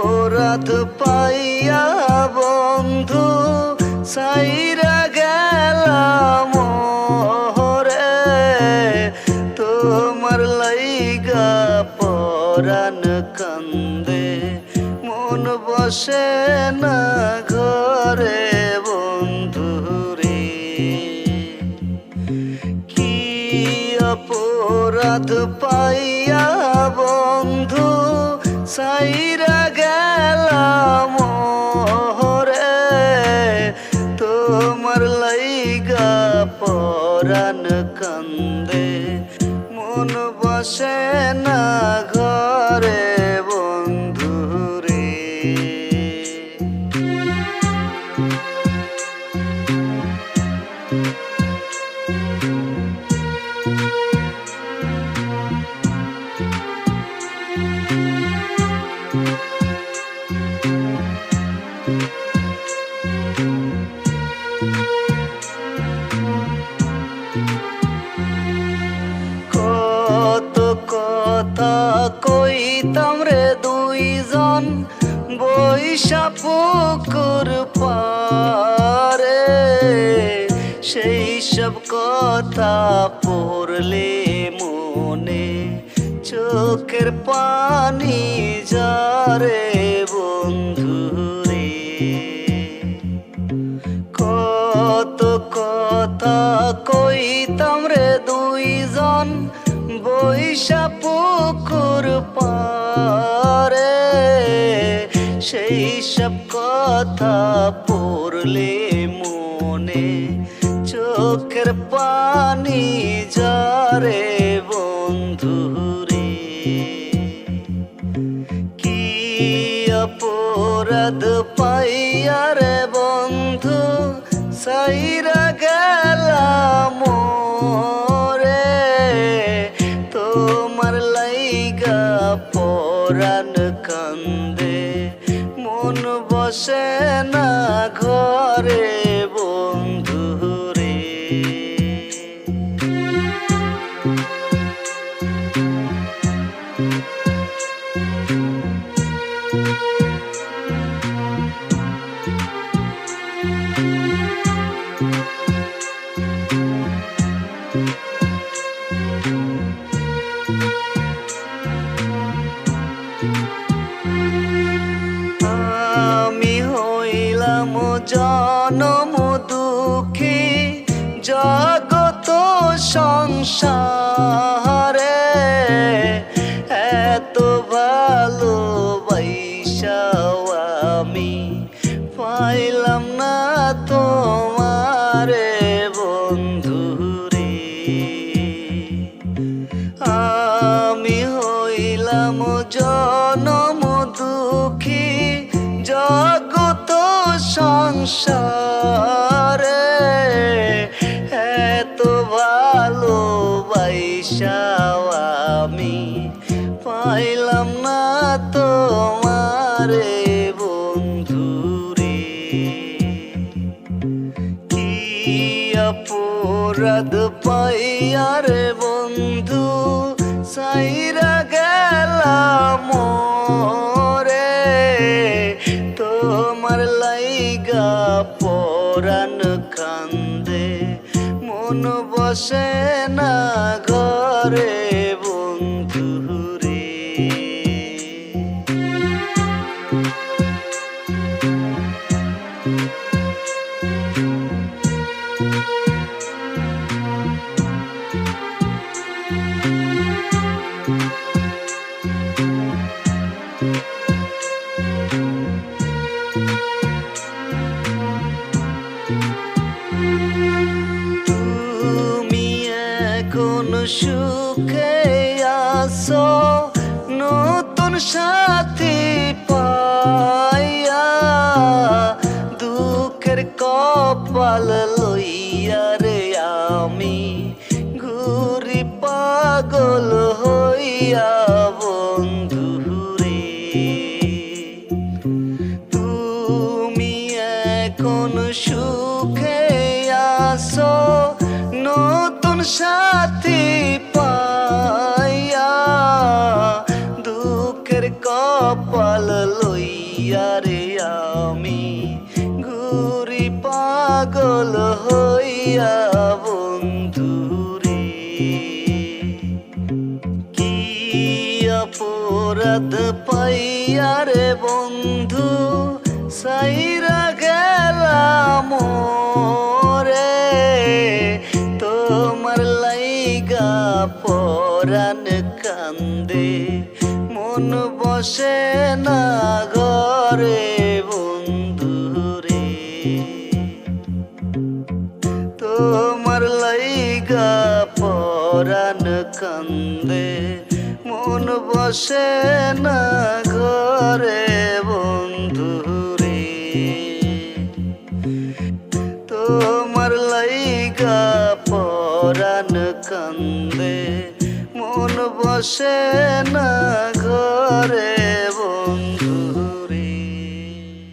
অপরাধ পাইয়া বন্ধু সাইরা গেলাম রে তোমার লাইগা পরাণ কান্দে, মন বসে না ঘরে বন্ধু রে। কি অপরাধ পাইয়া বন্ধু সাইরা পরাণ কান্দে। মন বসে না ঘরে বন্ধু রে। কইতাম রে দুইজন বৈশা পুকুর পারে। সেই সব কথা পড়লে মনে চোখের পানি যারে বন্ধু রে। কত কথা কইতাম রে দুইজন বৈশা সেই সব কথা পড়লে মনে চোখের পানি যারে বন্ধু রে। কি অপরাধ পাইয়া রে বন্ধু, সাইরা গেলাম। বসে না ঘরে বন্ধু রে। জনম দুঃখী জগত সংসারে। এত ভালো বৈশাও আমি পাইলাম না তোমারে বন্ধু। সংসারে এত ভালো বাইসাও আমি পাইলাম না তোমারে বন্ধু রে। কি অপরাধ পাইয়ার বন্ধু, সাইরা গেলাম বসে না ঘরে বন্ধু রে। সুখে আছো নতুন সাথী পাইয়া দুঃখের কপাল লইয়া রে আমি ঘুরি পাগল হইয়া। পাগল হইয়া বন্ধুরে কি অপরাধ পাইয়া রে বন্ধু? সাইরা গেলাম রে। তোমার লাইগা পরাণ কান্দে। মন বসে না ঘরে পরাণ কান্দে, মন বসে না ঘরে বন্ধুরে। তোমার লাইগা পরাণ কান্দে, মন বসে না ঘরে